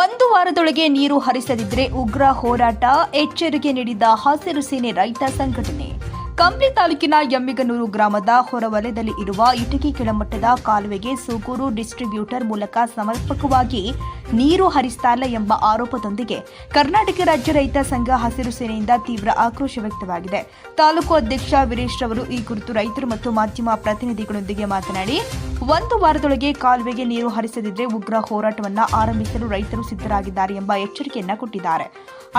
ಒಂದು ವಾರದೊಳಗೆ ನೀರು ಹರಿಸದಿದ್ರೆ ಉಗ್ರ ಹೋರಾಟ ಎಚ್ಚರಿಕೆ ನೀಡಿದ ಹಸಿರು ಸೇನೆ ರೈತ ಸಂಘಟನೆ. ಕಂಪ್ಲಿ ತಾಲೂಕಿನ ಎಮ್ಮಿಗನೂರು ಗ್ರಾಮದ ಹೊರವಲಯದಲ್ಲಿ ಇರುವ ಇಟಕಿ ಕೆಳಮಟ್ಟದ ಕಾಲುವೆಗೆ ಸೂಗೂರು ಡಿಸ್ಟ್ರಿಬ್ಯೂಟರ್ ಮೂಲಕ ಸಮರ್ಪಕವಾಗಿ ನೀರು ಹರಿಸ್ತಾ ಇಲ್ಲ ಎಂಬ ಆರೋಪದೊಂದಿಗೆ ಕರ್ನಾಟಕ ರಾಜ್ಯ ರೈತ ಸಂಘ ಹಸಿರು ಸೇನೆಯಿಂದ ತೀವ್ರ ಆಕ್ರೋಶ ವ್ಯಕ್ತವಾಗಿದೆ. ತಾಲೂಕು ಅಧ್ಯಕ್ಷ ವೀರೇಶ್ ರವರು ಈ ಕುರಿತು ರೈತರು ಮತ್ತು ಮಾಧ್ಯಮ ಪ್ರತಿನಿಧಿಗಳೊಂದಿಗೆ ಮಾತನಾಡಿ, ಒಂದು ವಾರದೊಳಗೆ ಕಾಲುವೆಗೆ ನೀರು ಹರಿಸದಿದ್ದರೆ ಉಗ್ರ ಹೋರಾಟವನ್ನು ಆರಂಭಿಸಲು ರೈತರು ಸಿದ್ಧರಾಗಿದ್ದಾರೆ ಎಂಬ ಎಚ್ಚರಿಕೆಯನ್ನು ಕೊಟ್ಟಿದ್ದಾರೆ.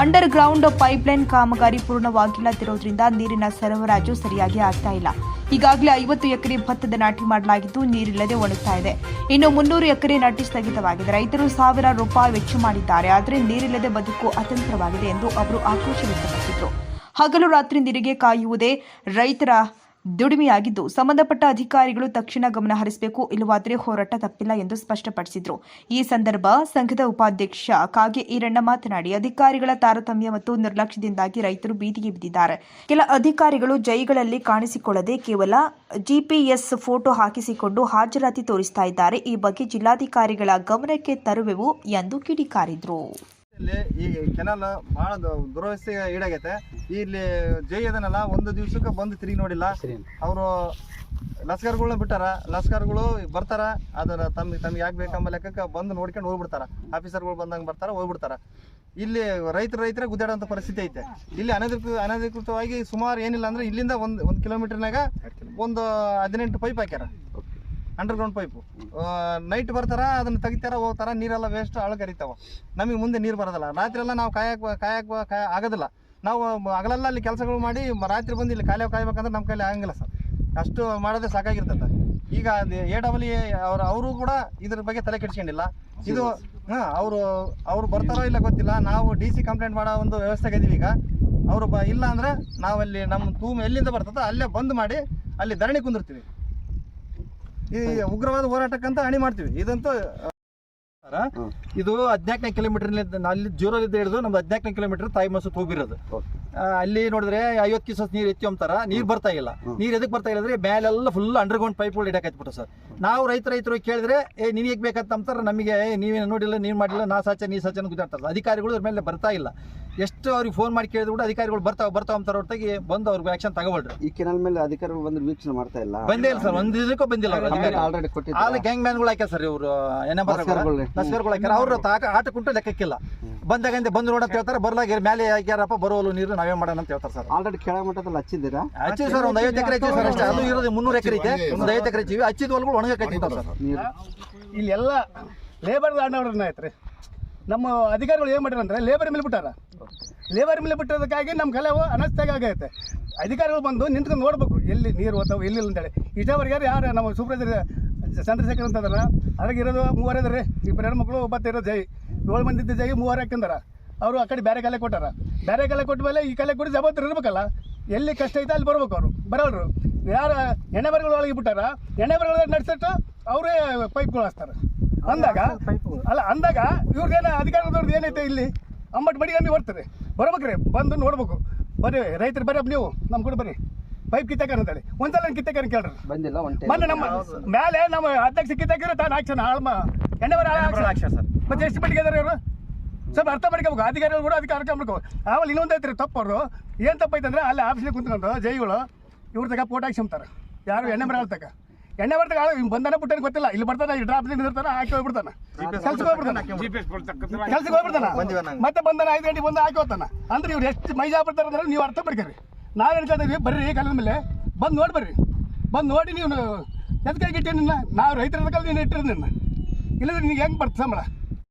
ಅಂಡರ್ ಗ್ರೌಂಡ್ ಪೈಪ್ಲೈನ್ ಕಾಮಗಾರಿ ಪೂರ್ಣವಾಗಿಲ್ಲದಿರೋದ್ರಿಂದ ನೀರಿನ ಸರಬರಾಜು ಸರಿಯಾಗಿ ಆಗ್ತಾ ಇಲ್ಲ. ಈಗಾಗಲೇ ಐವತ್ತು ಎಕರೆ ಭತ್ತದ ನಾಟಿ ಮಾಡಲಾಗಿದ್ದು ನೀರಿಲ್ಲದೆ ಒಣಗ್ತಾ ಇದೆ. ಇನ್ನು ಮುನ್ನೂರು ಎಕರೆ ನಾಟಿ ಸ್ಥಗಿತವಾಗಿದೆ. ರೈತರು ಸಾವಿರ ರೂಪಾಯಿ ವೆಚ್ಚ ಮಾಡಿದ್ದಾರೆ. ಆದರೆ ನೀರಿಲ್ಲದೆ ಬದುಕು ಅತಂತ್ರವಾಗಿದೆ ಎಂದು ಅವರು ಆಕ್ರೋಶ ವ್ಯಕ್ತಪಡಿಸಿದರು. ಹಗಲು ರಾತ್ರಿ ನೀರಿಗೆ ಕಾಯುವುದೇ ರೈತರ ದುಡಿಮೆಯಾಗಿದ್ದು ಸಂಬಂಧಪಟ್ಟ ಅಧಿಕಾರಿಗಳು ತಕ್ಷಣ ಗಮನ ಹರಿಸಬೇಕು, ಇಲ್ಲವಾದರೆ ಹೋರಾಟ ತಪ್ಪಿಲ್ಲ ಎಂದು ಸ್ಪಷ್ಟಪಡಿಸಿದರು. ಈ ಸಂದರ್ಭ ಸಂಘದ ಉಪಾಧ್ಯಕ್ಷ ಕಾಗೆ ಈರಣ್ಣ ಮಾತನಾಡಿ, ಅಧಿಕಾರಿಗಳ ತಾರತಮ್ಯ ಮತ್ತು ನಿರ್ಲಕ್ಷ್ಯದಿಂದಾಗಿ ರೈತರು ಬೀದಿಗೆ ಬಿದ್ದಿದ್ದಾರೆ. ಕೆಲ ಅಧಿಕಾರಿಗಳು ಜೈಗಳಲ್ಲಿ ಕಾಣಿಸಿಕೊಳ್ಳದೆ ಕೇವಲ ಜಿಪಿಎಸ್ ಫೋಟೋ ಹಾಕಿಸಿಕೊಂಡು ಹಾಜರಾತಿ ತೋರಿಸ್ತಾ ಇದ್ದಾರೆ. ಈ ಬಗ್ಗೆ ಜಿಲ್ಲಾಧಿಕಾರಿಗಳ ಗಮನಕ್ಕೆ ತರುವೆವು ಎಂದು ಕಿಡಿಕಾರಿದ್ರು. ಇಲ್ಲಿ ಈ ಕೆನಲ್ ಬಹಳ ದುರವಸ್ಥೆ ಈಡಾಗೈತೆ. ಇಲ್ಲಿ ಜೈ ಅದನ್ನಲ್ಲ ಒಂದು ದಿವ್ಸಕ್ಕೆ ಬಂದು ತಿರುಗಿ ನೋಡಿಲ್ಲ. ಅವರು ಲಸ್ಕರ್ಗಳನ್ನ ಬಿಟ್ಟಾರ. ಲಸ್ಕರ್ಗಳು ಬರ್ತಾರ. ಅದರ ತಮ್ಗೆ ತಮ್ಗೆ ಯಾಕೆ ಬೇಕಂಬ ಲೆಕ್ಕಕ್ಕೆ ಬಂದು ನೋಡ್ಕೊಂಡು ಹೋಗ್ಬಿಡ್ತಾರ. ಆಫೀಸರ್ಗಳು ಬಂದಂಗೆ ಬರ್ತಾರ ಹೋಗ್ಬಿಡ್ತಾರ. ಇಲ್ಲಿ ರೈತರ ರೈತರ ಗುದ್ದಾಡೋಂಥ ಪರಿಸ್ಥಿತಿ ಐತೆ. ಇಲ್ಲಿ ಅನಧಿಕೃತ ಅನಧಿಕೃತವಾಗಿ ಸುಮಾರು ಏನಿಲ್ಲ ಅಂದ್ರೆ ಇಲ್ಲಿಂದ ಒಂದು ಒಂದು ಕಿಲೋಮೀಟರ್ನಾಗ ಒಂದು ಹದಿನೆಂಟು ಪೈಪ್ ಹಾಕ್ಯಾರ. ಅಂಡರ್ಗ್ರೌಂಡ್ ಪೈಪು ನೈಟ್ ಬರ್ತಾರ, ಅದನ್ನ ತೆಗಿತಾರ, ಹೋಗ್ತಾರ, ನೀರೆಲ್ಲ ವೇಸ್ಟ್ ಅಳಗರಿತಾವ ನಮಗೆ ಮುಂದೆ ನೀರು ಬರೋದಿಲ್ಲ. ರಾತ್ರಿ ಎಲ್ಲ ನಾವು ಕಾಯಕ್ ಕಾಯಕ್, ಕಾಯ ಆಗೋದಿಲ್ಲ. ನಾವು, ಹಗಲೆಲ್ಲ ಅಲ್ಲಿ ಕೆಲಸಗಳು ಮಾಡಿ ರಾತ್ರಿ ಬಂದು ಇಲ್ಲಿ ಕಾಲೇ ಕಾಯ್ಬೇಕಂದ್ರೆ ನಮ್ಮ ಕೈಲಿ ಆಗಂಗಿಲ್ಲ ಸರ್. ಅಷ್ಟು ಮಾಡೋದೇ ಸಾಕಾಗಿರ್ತದೆ. ಈಗ ಎ ಡಬಲ್ ಎ ಅವ್ರ, ಅವರು ಕೂಡ ಇದ್ರ ಬಗ್ಗೆ ತಲೆ ಕೆಡ್ಸ್ಕೊಂಡಿಲ್ಲ. ಇದು, ಹಾಂ, ಅವರು, ಅವ್ರು ಬರ್ತಾರೋ ಇಲ್ಲ ಗೊತ್ತಿಲ್ಲ. ನಾವು ಡಿ ಸಿ ಕಂಪ್ಲೇಂಟ್ ಮಾಡೋ ಒಂದು ವ್ಯವಸ್ಥೆಗೆ ಇದೀವಿ ಈಗ. ಅವರು ಬ, ಇಲ್ಲ ಅಂದ್ರೆ ನಾವಲ್ಲಿ ನಮ್ಮ ತೂಮ್ ಎಲ್ಲಿಂದ ಬರ್ತದೋ ಅಲ್ಲೇ ಬಂದ್ ಮಾಡಿ ಅಲ್ಲಿ ಧರಣಿ ಕುಂದಿರ್ತೀವಿ. ಈ ಉಗ್ರವಾದ ಹೋರಾಟಕ್ಕಂತ ಹಣಿ ಮಾಡ್ತೀವಿ. ಇದಂತೂ ಇದು ಹದಿನಾಲ್ಕನೇ ಕಿಲೋಮೀಟರ್ ಅಲ್ಲಿ ಜೀರೋದಿಂದ ಹಿಡಿದು ನಮ್ದು ಹದಿನಾಲ್ಕನೇ ಕಿಲೋಮೀಟರ್ ತಾಯಿ ಮಸು ಹೋಗಿರೋದು. ಅಲ್ಲಿ ನೋಡಿದ್ರೆ ಐವತ್ತು ಕಿಸಸ್ ನೀರು ಎತ್ತಿ ಅಂತಾರ ನೀರು ಬರ್ತಾ ಇಲ್ಲ. ನೀರು ಎದಕ್ಕೆ ಬರ್ತಾ ಇಲ್ಲ ಅಂದ್ರೆ ಮೇಲೆಲ್ಲ ಫುಲ್ ಅಂಡರ್ಗ್ರೌಂಡ್ ಪೈಪ್ಗಳು ಇಡಕಾಯ್ತು ಸರ್. ನಾವು ರೈತ ರೈತರು ಕೇಳಿದ್ರೆ ಏ ನೀನ್ ಹೇಗೆ ಬೇಕಂತ? ಅಂತಾರೆ ನಮಗೆ ನೀವೇನು ನೋಡಿಲ್ಲ ನೀನು ಮಾಡಿಲ್ಲ ನಾ ಸಾಚ ನೀ ಸಾಚ ಗುದ್ದಾಡ್ತಾರಲ್ಲ ಅಧಿಕಾರಿಗಳು ಇದ್ರ ಮೇಲೆ ಬರ್ತಾ ಇಲ್ಲ. ಎಷ್ಟು ಅವ್ರಿಗೆ ಫೋನ್ ಮಾಡಿ ಕೇಳಿದ್ರು ಕೂಡ ಅಧಿಕಾರಿಗಳು ಬರ್ತಾವ ಬರ್ತಾವ ಅಂತಾರ ಹೊರತಾಗಿ ಬಂದು ಅವ್ರಿಗೆ ಆಕ್ಷನ್ ತಗೊಳ್ರಿ ಈ ಕೆನಲ್ ಮೇಲೆ ಅಧಿಕಾರಿಗಳು ಬಂದು ವೀಕ್ಷಣೆ ಮಾಡ್ತಾ ಇಲ್ಲ. ಬಂದೇ ಇಲ್ಲ ಸರ್ ಒಂದ್ ಇದಕ್ಕೂ ಬಂದಿಲ್ಲ. ಆಲ್ರೆಡಿ ಆಲ್ ಅಲ್ಲಿ ಗ್ಯಾಂಗ್ ಮ್ಯಾನ್ಗಳು ಹಾಕ್ಯಾರ ಸರ್ ಇವರು ಏನೇ ಲಸ್ಕರ್ಗಳು. ಹಾಕ್ಯಾರ. ಅವ್ರು ತಾಕ ಆಟ ಕುಂಟು ಲೆಕ್ಕಕ್ಕಿಲ್ಲ. ಬಂದಾಗ ಬಂದು ನೋಡ ಅಂತ ಹೇಳ್ತಾರೆ ಬರ್ಲಾಗ ಮೇಲೆ ಹಾಕ್ಯಾರಪ್ಪ ಬರೋಲು ನೀರು ನಾವೇ ಮಾಡೋಣ ಅಂತ ಹೇಳ್ತಾರೆ ಸರ್. ಆಲ್ರೆಡಿ ಕೆಳ ಮಟ್ಟದಲ್ಲಿ ಹಚ್ಚಿದ್ದೀರಾ? ಹಚ್ಚಿ ಸರ್ ಒಂದು ಐವತ್ತು ಎಕರೆ ಐತಿ ಸರ್ ಅಷ್ಟೇ. ಅದು ಇರೋದು ಮುನ್ನೂರು ಎಕರೆ ಐತೆ. ಒಂದು ಐವತ್ತು ಎಕರೆ ಜೀವಿ ಹಚ್ಚಿದ ಹೊಲಗಳು ಒಣಗಕ್ಕೆ ಸರ್. ನೀರು. ಇಲ್ಲೆಲ್ಲ ಲೇಬರ್ ಐತ್ರಿ ನಮ್ಮ ಅಧಿಕಾರಿಗಳು ಏನು ಮಾಡ್ಯಾರ ಅಂದ್ರೆ ಲೇಬರ್ ಮೇಲೆ ಬಿಟ್ಟಾರ. ಲೇಬರ್ ಮೇಲೆ ಬಿಟ್ಟಿರೋದಕ್ಕಾಗಿ ನಮ್ಮ ಕೆಲವು ಅನಸ್ತಾಗ ಆಗೈತೆ. ಅಧಿಕಾರಿಗಳು ಬಂದು ನಿಂತ್ಕೊಂಡು ನೋಡ್ಬೇಕು, ಎಲ್ಲಿ ನೀರು ಹೋಗ್ತಾವೆ ಎಲ್ಲಿಲ್ಲ ಅಂತೇಳಿ ಇಷ್ಟವರೆಗೆ ಯಾರು ನಮ್ಮ ಸೂಪರ್ವೈಸರ್ ಚಂದ್ರಶೇಖರ್ ಅಂತಂದ್ರೆ ಅದ್ರಾಗ ಇರೋದು ಮೂವರೇ ಇದಾರೆ ಇಬ್ಬರು ಹೆಣ್ಮಕ್ಳು ಒಬ್ಬತ್ತು ಒಬ್ಬತ್ತಿರೋ ಜೈ. ಏಳು ಮಂದಿ ಇದ್ದ ಜೈ ಮೂವರು ಹಾಕಿಂದಾರ. ಅವರು ಆ ಕಡೆ ಬೇರೆ ಕಲೆ ಕೊಟ್ಟಾರ. ಬೇರೆ ಕಲೆ ಕೊಟ್ಟ ಮೇಲೆ ಈ ಕಲೆ ಕೊಡಿ ಜವಾಬ್ದಾರಿ ಇರಬೇಕಲ್ಲ, ಎಲ್ಲಿ ಕಷ್ಟ ಐತೆ ಅಲ್ಲಿ ಬರ್ಬೇಕು ಅವರು ಬರೋರು ಯಾರು ಎಣ್ಣೆ ಬರಗಳು ಒಳಗೆ ಬಿಟ್ಟಾರ ಎಣ್ಣೆ ಬರಗಳು ನಡೆಸಿಟ್ಟು ಅವರೇ ಪೈಪ್ಗಳು ಹಾಕ್ತಾರೆ ಅಂದಾಗ ಅಲ್ಲ ಅಂದಾಗ ಇವ್ರದ್ದೇನ ಅಧಿಕಾರದವ್ರದ್ದು ಏನೈತೆ ಇಲ್ಲಿ? ಅಂಬಟ್ ಬಡಿ ನಮಗೆ ಬರ್ತದೆ ಬರ್ಬೇಕ್ರಿ ಬಂದು ನೋಡ್ಬೇಕು. ಬರ್ರಿ ರೈತರು ಬರ್ರಿ ನೀವು ನಮ್ಮ ಕೂಡ ಬರ್ರಿ. ಪೈಪ್ ಕಿತ್ತಕರ್ ಅಂತೇಳಿ ಒಂದ್ಸಲ ಕಿತ್ತಕರ್ ಕೇಳ್ರಿ. ಬಂದಿಲ್ಲ ಮೊನ್ನೆ ನಮ್ಮ ಮೇಲೆ ನಮ್ಮ ಅಧ್ಯಕ್ಷ ಕಿತ್ತಕಿರೋ ತಾನು ಆಕ್ಷನ್ ಆಳ್ಮ ಎಣ್ಣೆ ಬರ ಸರ್. ಮತ್ತೆ ಎಷ್ಟು ಮಟ್ಟಿಗೆ ಇದಾರೆ ಇವರು? ಸ್ವಲ್ಪ ಅರ್ಥ ಮಾಡ್ಕೋಬೇಕು. ಅಧಿಕಾರಿಗಳು ಕೂಡ ಅದಕ್ಕೆ ಅರ್ಥ ಮಾಡ್ಕೋ ಆಮೇಲೆ ಇನ್ನೊಂದು ಐತ್ರಿ ತಪ್ಪವರು. ಏನು ತಪ್ಪಾಯ್ತಂದ್ರೆ ಅಂದ್ರೆ ಅಲ್ಲಿ ಆಫೀಸ್ ಕುಂತ್ಕೊಂಡು ಜೈಗಳು ಇವ್ರ ತಗ ಫೋಟೋ ಹಾಕ್ಸ್ಕೊಂತಾರೆ ಯಾರು ಎಣ್ಣೆ ಮರ ತಗ ಎಣ್ಣೆ ಬರ್ತಾಗ ಬಂದಾನೆ ಬಿಟ್ಟನ ಗೊತ್ತಿಲ್ಲ. ಇಲ್ಲಿ ಬರ್ತಾನೆ ಈ ಡ್ರಾಪ್ ಇರ್ತಾನೆ ಹಾಕಿ ಹೋಗ್ಬಿಡ್ತಾನ. ಕೆಲ್ಸಕ್ಕೆ ಹೋಗ್ಬಿಡ್ತಾನ. ಕೆಲ್ಸಕ್ಕೆ ಹೋಗ್ಬಿಡ್ತಾನ. ಮತ್ತೆ ಬಂದಾನ ಐದು ಗಂಟೆ ಬಂದು ಹಾಕಿ ಹೋಗ್ತಾನ. ಅಂದ್ರೆ ಇವ್ರು ಎಷ್ಟು ಮೈಜಾ ಬರ್ತಾರೆ ಅಂದ್ರೆ ನೀವು ಅರ್ಥ ಮಾಡ್ಕೊರಿ ನಾವೇನು ಕೇಳ್ತೀವಿ ಬರ್ರಿ ಕಾಲದ ಮೇಲೆ. ಬಂದು ನೋಡಿ ಬರ್ರಿ. ಬಂದು ನೋಡಿ ನೀವು ಎದಕ್ಕಾಗಿ ಇಟ್ಟಿನ ನಿನ್ನ? ನಾವು ರೈತರ ಕಾಲ ನೀನು ಇಟ್ಟಿರಿ ನಿನ್ನ. ಇಲ್ಲದ್ರೆ ನಿನಗೆ ಹೆಂಗ್ ಬರ್ತದೆ ಸಂಬಳ?